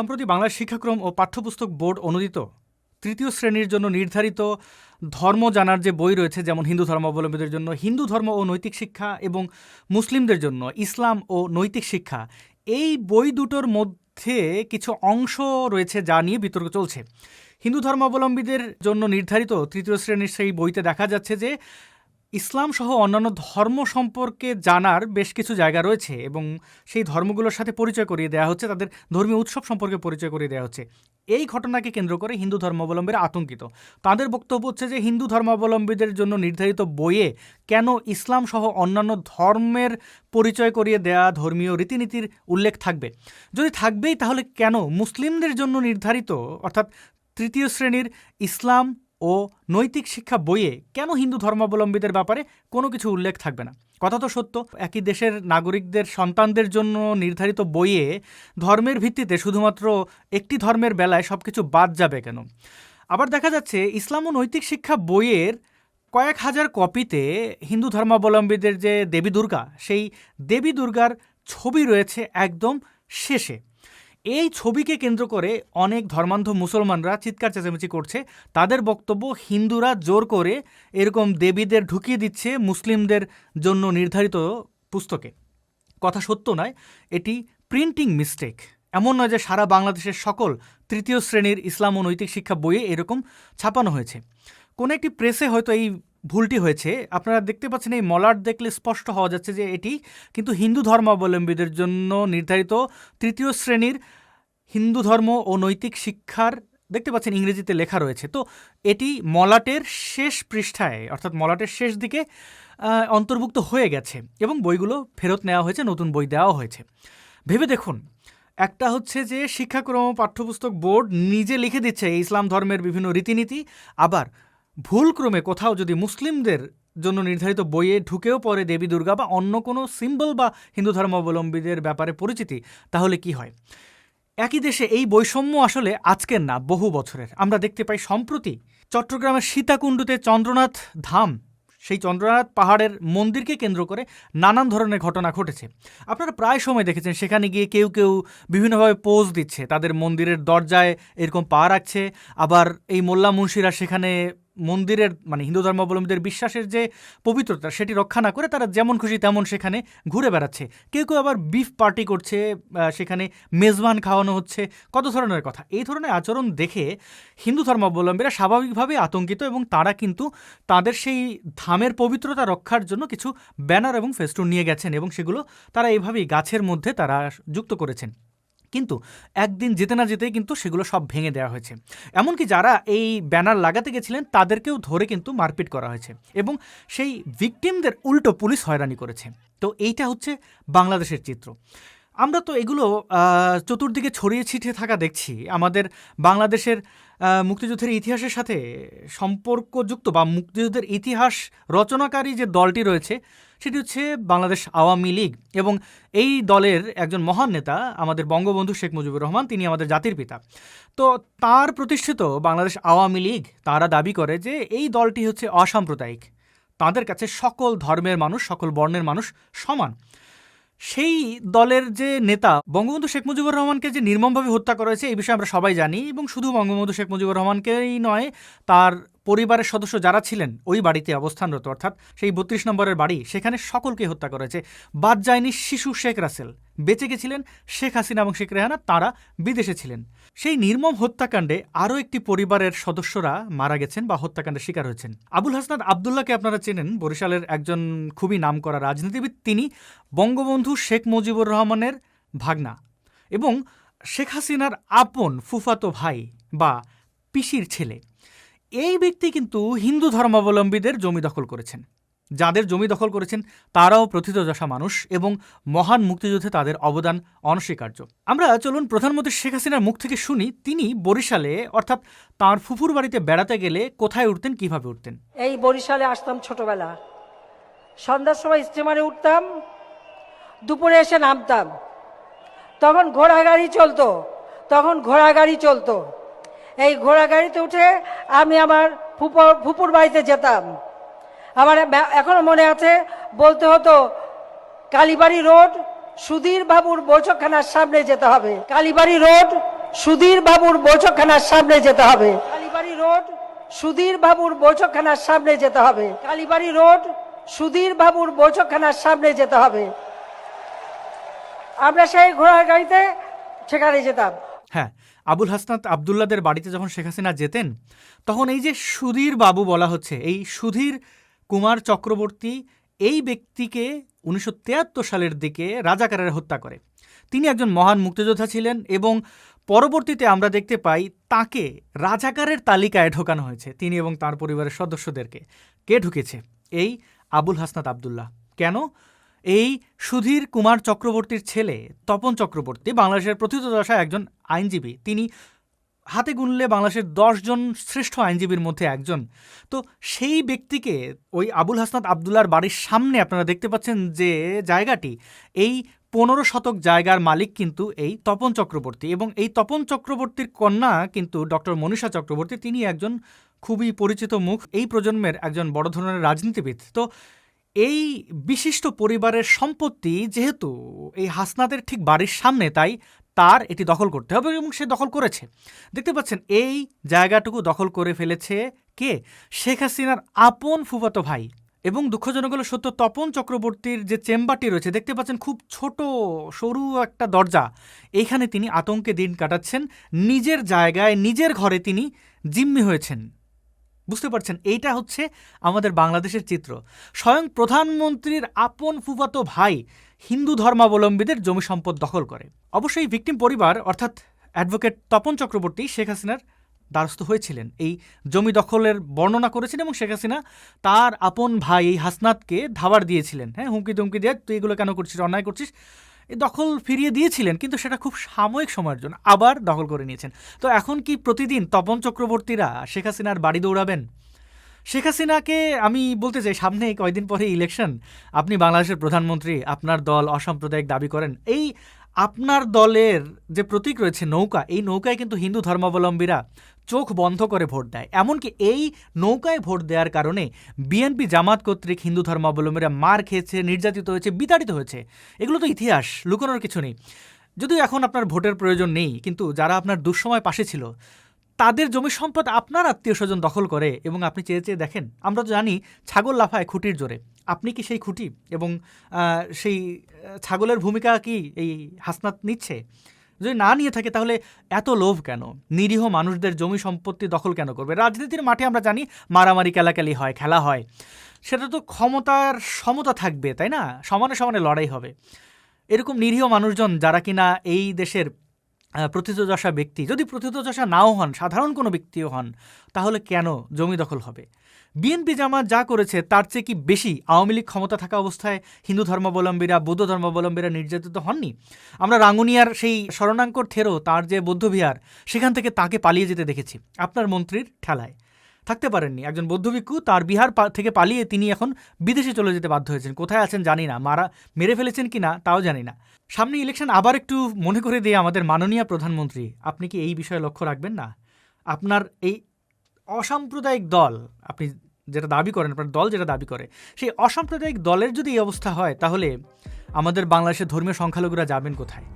সম্প্রতি বাংলা শিক্ষাক্রম ও পাঠ্যপুস্তক বোর্ড অনুদিত তৃতীয় শ্রেণির জন্য নির্ধারিত ধর্ম জানার যে বই রয়েছে, যেমন হিন্দু ধর্মাবলম্বীদের জন্য, হিন্দু ধর্ম ও নৈতিক শিক্ষা এবং মুসলিমদের জন্য ইসলাম ও নৈতিক শিক্ষা, এই বই দুটোর মধ্যে কিছু অংশ রয়েছে যা নিয়ে বিতর্ক চলছে। হিন্দু ধর্মাবলম্বীদের জন্য নির্ধারিত তৃতীয় শ্রেণির সেই বইতে দেখা যাচ্ছে যে ইসলাম সহ অন্যান্য ধর্ম সম্পর্কে জানার বেশ কিছু জায়গা রয়েছে এবং সেই ধর্মগুলোর সাথে পরিচয় করিয়ে দেওয়া হচ্ছে, তাদের ধর্মীয় উৎসব সম্পর্কে পরিচয় করিয়ে দেওয়া হচ্ছে। এই ঘটনাকে কেন্দ্র করে হিন্দু ধর্মাবলম্বীরা আতঙ্কিত। তাদের বক্তব্য হচ্ছে যে, হিন্দু ধর্মাবলম্বীদের জন্য নির্ধারিত বইয়ে কেন ইসলাম সহ অন্যান্য ধর্মের পরিচয় করিয়ে দেয়া ধর্মীয় রীতিনীতির উল্লেখ থাকবে? যদি থাকবেই, তাহলে কেন মুসলিমদের জন্য নির্ধারিত, অর্থাৎ তৃতীয় শ্রেণির ইসলাম ও নৈতিক শিক্ষা বইয়ে কেন হিন্দু ধর্মাবলম্বীদের ব্যাপারে কোনো কিছু উল্লেখ থাকবে না? কথা তো সত্য। একই দেশের নাগরিকদের সন্তানদের জন্য নির্ধারিত বইয়ে ধর্মের ভিত্তিতে শুধুমাত্র একটি ধর্মের বেলায় সব কিছু বাদ যাবে কেন? আবার দেখা যাচ্ছে, ইসলাম ও নৈতিক শিক্ষা বইয়ের কয়েক হাজার কপিতে হিন্দু ধর্মাবলম্বীদের যে দেবী দুর্গা, সেই দেবী দুর্গার ছবি রয়েছে একদম শেষে। এই ছবিকে কেন্দ্র করে অনেক ধর্মান্ধ মুসলমানরা চিৎকার চেঁচামেচি করছে। তাদের বক্তব্য, হিন্দুরা জোর করে এরকম দেবীদের ঢুকিয়ে দিচ্ছে মুসলিমদের জন্য নির্ধারিত পুস্তকে। কথা সত্য নয়, এটি প্রিন্টিং মিস্টেক এমন নয় যে সারা বাংলাদেশের সকল তৃতীয় শ্রেণির ইসলাম ও নৈতিক শিক্ষা বইয়ে এরকম ছাপানো হয়েছে। কোনো একটি প্রেসে হয়তো এই ভুলটি হয়েছে। আপনারা দেখতে পাচ্ছেন এই মলাট দেখলে স্পষ্ট হওয়া যাচ্ছে যে এটি কিন্তু হিন্দু ধর্মাবলম্বীদের জন্য নির্ধারিত তৃতীয় শ্রেণির হিন্দু ধর্ম ও নৈতিক শিক্ষার, দেখতে পাচ্ছেন ইংরেজিতে লেখা রয়েছে। তো এটি মলাটের শেষ পৃষ্ঠায়, অর্থাৎ মলাটের শেষ দিকে অন্তর্ভুক্ত হয়ে গেছে এবং বইগুলো ফেরত নেওয়া হয়েছে, নতুন বই দেওয়া হয়েছে। ভেবে দেখুন, একটা হচ্ছে যে শিক্ষাক্রম, পাঠ্যপুস্তক বোর্ড নিজে লিখে দিচ্ছে ইসলাম ধর্মের বিভিন্ন রীতিনীতি, আবার ভুলক্রমে কোথাও যদি মুসলিমদের জন্য নির্ধারিত বইয়ে ঢুকেও পড়ে দেবী দুর্গা বা অন্য কোনো সিম্বল বা হিন্দু ধর্মাবলম্বীদের ব্যাপারে পরিচিতি, তাহলে কি হয়? একই দেশে এই বৈষম্য আসলে আজকের না, বহু বছরের। আমরা দেখতে পাই সম্প্রতি চট্টগ্রামের সীতাকুণ্ডুতে চন্দ্রনাথ ধাম, সেই চন্দ্রনাথ পাহাড়ের মন্দিরকে কেন্দ্র করে নানান ধরনের ঘটনা ঘটেছে। আপনারা প্রায় সময় দেখেছেন, সেখানে গিয়ে কেউ কেউ বিভিন্নভাবে পোজ দিচ্ছে। তাদের মন্দিরের দরজায় এরকম পা রাখছে, আবার এই মোল্লা মুন্সিরা সেখানে মন্দিরের মানে হিন্দু ধর্মাবলম্বীদের বিশ্বাসের যে পবিত্রতা, সেটি রক্ষা না করে তারা যেমন খুশি তেমন সেখানে ঘুরে বেড়াচ্ছে। কেউ কেউ আবার বিফ পার্টি করছে সেখানে মেজবান খাওয়ানো হচ্ছে। কত ধরনের কথা? এই ধরনের আচরণ দেখে হিন্দু ধর্মাবলম্বীরা স্বাভাবিকভাবে আতঙ্কিত এবং তারা কিন্তু তাদের সেই ধামের পবিত্রতা রক্ষার জন্য কিছু ব্যানার এবং ফেস্টুন নিয়ে গেছেন এবং সেগুলো তারা এইভাবেই গাছের মধ্যে তারা যুক্ত করেছেন। কিন্তু একদিন যেতে না যেতেই কিন্তু সেগুলো সব ভেঙে দেওয়া হয়েছে। এমনকি যারা এই ব্যানার লাগাতে গেছিলেন, তাদেরকেও ধরে কিন্তু মারপিট করা হয়েছে এবং সেই ভিকটিমদের উল্টো পুলিশ হয়রানি করেছে। তো এইটা হচ্ছে বাংলাদেশের চিত্র। আমরা তো এগুলো চতুর্দিকে ছড়িয়ে ছিটিয়ে থাকা দেখছি। আমাদের বাংলাদেশের মুক্তিযুদ্ধের ইতিহাসের সাথে সম্পর্কযুক্ত বা মুক্তিযুদ্ধের ইতিহাস রচনাকারী যে দলটি রয়েছে, সেটি হচ্ছে বাংলাদেশ আওয়ামী লীগ। এবং এই দলের একজন মহান নেতা আমাদের বঙ্গবন্ধু শেখ মুজিবুর রহমান, তিনি আমাদের জাতির পিতা। তো তার প্রতিষ্ঠিত বাংলাদেশ আওয়ামী লীগ, তারা দাবি করে যে এই দলটি হচ্ছে অসাম্প্রদায়িক। তাদের কাছে সকল ধর্মের মানুষ, সকল বর্ণের মানুষ সমান। সেই দলের যে নেতা বঙ্গবন্ধু শেখ মুজিবুর রহমানকে যে নির্মমভাবে হত্যা করা হয়েছে, এই বিষয়ে আমরা সবাই জানি, এবং শুধু বঙ্গবন্ধু শেখ মুজিবুর রহমানকেই নয়, তার পরিবারের সদস্য যারা ছিলেন, ওই বাড়িতে অবস্থানরত, অর্থাৎ সেই বত্রিশ নম্বরের বাড়ি, সেখানে সকলকে হত্যা করেছে। বাদ যায়নি শিশু শেখ রাসেল। বেঁচে গেছিলেন শেখ হাসিনা এবং শেখ রেহানা, তারা বিদেশে ছিলেন। সেই নির্মম হত্যাকাণ্ডে আরও একটি পরিবারের সদস্যরা মারা গেছেন বা হত্যাকাণ্ডের শিকার হয়েছেন। আবুল হাসনাত আবদুল্লাহকে আপনারা চেনেন, বরিশালের একজন খুবই নামকরা রাজনীতিবিদ। তিনি বঙ্গবন্ধু শেখ মুজিবুর রহমানের ভাগনা এবং শেখ হাসিনার আপন, ফুফাতো ভাই বা পিসির ছেলে। এই ব্যক্তি কিন্তু হিন্দু ধর্মাবলম্বীদের জমি দখল করেছেন। যাদের জমি দখল করেছেন তারাও প্রথিতযশা মানুষ এবং মহান মুক্তিযুদ্ধে তাদের অবদান অনস্বীকার্য। আমরা চলুন প্রধানমন্ত্রী শেখ হাসিনার মুখ থেকে শুনি, তিনি বরিশালে, অর্থাৎ তার ফুফুর বাড়িতে বেড়াতে গেলে কোথায় উঠতেন, কীভাবে উঠতেন? এই বরিশালে আসতাম ছোটবেলা। সন্ধ্যার সময় স্টিমারে উঠতাম, দুপুরে এসে নামতাম। তখন ঘোড়া গাড়ি চলতো, তখন ঘোড়া গাড়ি চলতো। এই ঘোড়া গাড়িতে উঠে আমি আমার ফুপুর ফুপুর বাড়িতে যেতাম। আমার এখনও মনে আছে, বলতে হতো, কালীবাড়ি রোড, সুধীর বাবুর বৈঠকখানার সামনে যেতে হবে। কালীবাড়ি রোড, সুধীর বাবুর বৈঠকখানার সামনে যেতে হবে। কালীবাড়ি রোড, সুধীর বাবুর বৈঠকখানার সামনে যেতে হবে। কালীবাড়ি রোড, সুধীর বাবুর বৈঠকখানার সামনে যেতে হবে। আমরা সেই ঘোড়ার গাড়িতে সেখানে যেতাম। হ্যাঁ আবুল হাসনাত আবদুল্লাদের বাড়িতে যখন শেখ হাসিনা যেতেন, তখন এই যে সুধীর বাবু বলা হচ্ছে, এই সুধীর কুমার চক্রবর্তী এই ব্যক্তিকে উনিশশো তিয়াত্তর সালের দিকে রাজাকারের হত্যা করে। তিনি একজন মহান মুক্তিযোদ্ধা ছিলেন এবং পরবর্তীতে আমরা দেখতে পাই তাকে রাজাকারের তালিকায় ঢোকানো হয়েছে। তিনি এবং তার পরিবারের সদস্যদেরকে কে ঢুকেছে? এই আবুল হাসনাত আবদুল্লাহ। কেন? এই সুধীর কুমার চক্রবর্তীর ছেলে তপন চক্রবর্তী বাংলাদেশের প্রথিতদশায় একজন আইনজীবী। তিনি হাতে গুনলে বাংলাদেশের দশজন শ্রেষ্ঠ আইনজীবীর মধ্যে একজন। তো সেই ব্যক্তিকে ওই আবুল হাসনাত আবদুল্লার বাড়ির সামনে আপনারা দেখতে পাচ্ছেন যে জায়গাটি, এই পনেরো শতক জায়গার মালিক কিন্তু এই তপন চক্রবর্তী এবং এই তপন চক্রবর্তীর কন্যা কিন্তু ডক্টর মনীষা চক্রবর্তী। তিনি একজন খুবই পরিচিত মুখ, এই প্রজন্মের একজন বড় ধরনের রাজনীতিবিদ। তো এই বিশিষ্ট পরিবারের সম্পত্তি যেহেতু এই হাসনাদের ঠিক বাড়ির সামনে, তাই তার এটি দখল করতে হবে এবং সে দখল করেছে। দেখতে পাচ্ছেন, এই জায়গাটুকু দখল করে ফেলেছে কে? শেখ হাসিনার আপন ফুফাতো ভাই এবং দুঃখজনক হলো সত্য, তপন চক্রবর্তীর যে চেম্বারটি রয়েছে, দেখতে পাচ্ছেন খুব ছোট সরু একটা দরজা। এইখানে তিনি আতঙ্কে দিন কাটাচ্ছেন, নিজের জায়গায়, নিজের ঘরে তিনি জিম্মি হয়েছেন। বুঝতে পারছেন? এইটা হচ্ছে আমাদের বাংলাদেশের চিত্র। স্বয়ং প্রধানমন্ত্রীর আপন ফুফাতো ভাই হিন্দু ধর্মাবলম্বীদের জমি সম্পদ দখল করে। অবশ্যই ভিকটিম পরিবার, অর্থাৎ অ্যাডভোকেট তপন চক্রবর্তী শেখ হাসিনার দ্বারস্থ হয়েছিলেন। এই জমি দখলের বর্ণনা করেছেন এবং শেখ হাসিনা তার আপন ভাই এই হাসনাতকে ধাবার দিয়েছিলেন। হ্যাঁ হুমকি দুমকি দিয়ে, তুই এগুলো কেন করছিস? অন্যায় করছিস? দখল ফিরিয়ে দিয়েছিলেন, কিন্তু সেটা খুব সাময়িক সময়ের জন্য আবার দখল করে নিয়েছেন। তো এখন কি প্রতিদিন তপন চক্রবর্তীরা শেখ হাসিনার বাড়ি দৌড়াবেন? শেখ হাসিনাকে আমি বলতে চাই, সামনে কয়েকদিন পরে ইলেকশন আপনি বাংলাদেশের প্রধানমন্ত্রী, আপনার দল, অসাম্প্রদায়িক দাবি করেন, এই আপনার দলের যে প্রতীক রয়েছে নৌকা, এই নৌকায় কিন্তু হিন্দু ধর্মাবলম্বীরা চোখ বন্ধ করে ভোট দেয়। এমনকি এই নৌকায় ভোট দেওয়ার কারণে বিএনপি জামাত কর্তৃক হিন্দু ধর্মাবলম্বীরা মার খেয়েছে, নির্যাতিত হয়েছে, বিতাড়িত হয়েছে। এগুলো তো ইতিহাস, লুকানোর কিছু নেই। যদিও এখন আপনার ভোটের প্রয়োজন নেই, কিন্তু যারা আপনার দুঃসময় পাশে ছিল তাদের জমি সম্পদ আপনার আত্মীয় স্বজন দখল করে এবং আপনি চেয়ে চেয়ে দেখেন। আমরা তো জানি ছাগল লাফায় খুঁটির জোরে। আপনি কি সেই খুঁটি এবং সেই ছাগলের ভূমিকা কি এই হাসনাত নিচ্ছে? যদি না নিয়ে থাকে তাহলে এত লোভ কেন? নিরীহ মানুষদের জমি সম্পত্তি দখল কেন করবে? রাজনীতির মাঠে আমরা জানি মারামারি, কেলাকেলি হয়, খেলা হয়। সেটা তো ক্ষমতার সমতা থাকবে, তাই না? সমানে সমানে লড়াই হবে। এরকম নিরীহ মানুষজন যারা কিনা এই দেশের প্রথিতযশা ব্যক্তি। যদি প্রথিতযশা নাও হন, সাধারণ কোনো ব্যক্তিও হন, তাহলে কেন জমি দখল হবে? বিএনপি জামাত যা করেছে, তার চেয়ে কি বেশি আওয়ামী লীগ ক্ষমতা থাকা অবস্থায় হিন্দু ধর্মাবলম্বীরা, বৌদ্ধ ধর্মাবলম্বীরা নির্যাতিত হননি? আমরা রাঙ্গুনিয়ার সেই শরণাঙ্কর থেরো, তার যে বৌদ্ধবিহার সেখান থেকে তাকে পালিয়ে যেতে দেখেছি। আপনার মন্ত্রীর ঠেলায়। থাকতে পারেননি। একজন বৌদ্ধ ভিক্ষু তার বিহার থেকে পালিয়ে তিনি এখন বিদেশে চলে যেতে বাধ্য হয়েছেন। কোথায় আছেন জানি না। মারা মেরে ফেলেছেন কি না, তাও জানি না। সামনে ইলেকশন আবার একটু মনে করে দিয়ে আমাদের মাননীয় প্রধানমন্ত্রী, আপনি কি এই বিষয়ে লক্ষ্য রাখবেন না? আপনার এই অসাম্প্রদায়িক দল, আপনি যেটা দাবি করেন, আপনার দল যেটা দাবি করে, সেই অসাম্প্রদায়িক দলের যদি এই অবস্থা হয়, তাহলে আমাদের বাংলাদেশের ধর্মীয় সংখ্যালঘুরা যাবেন কোথায়?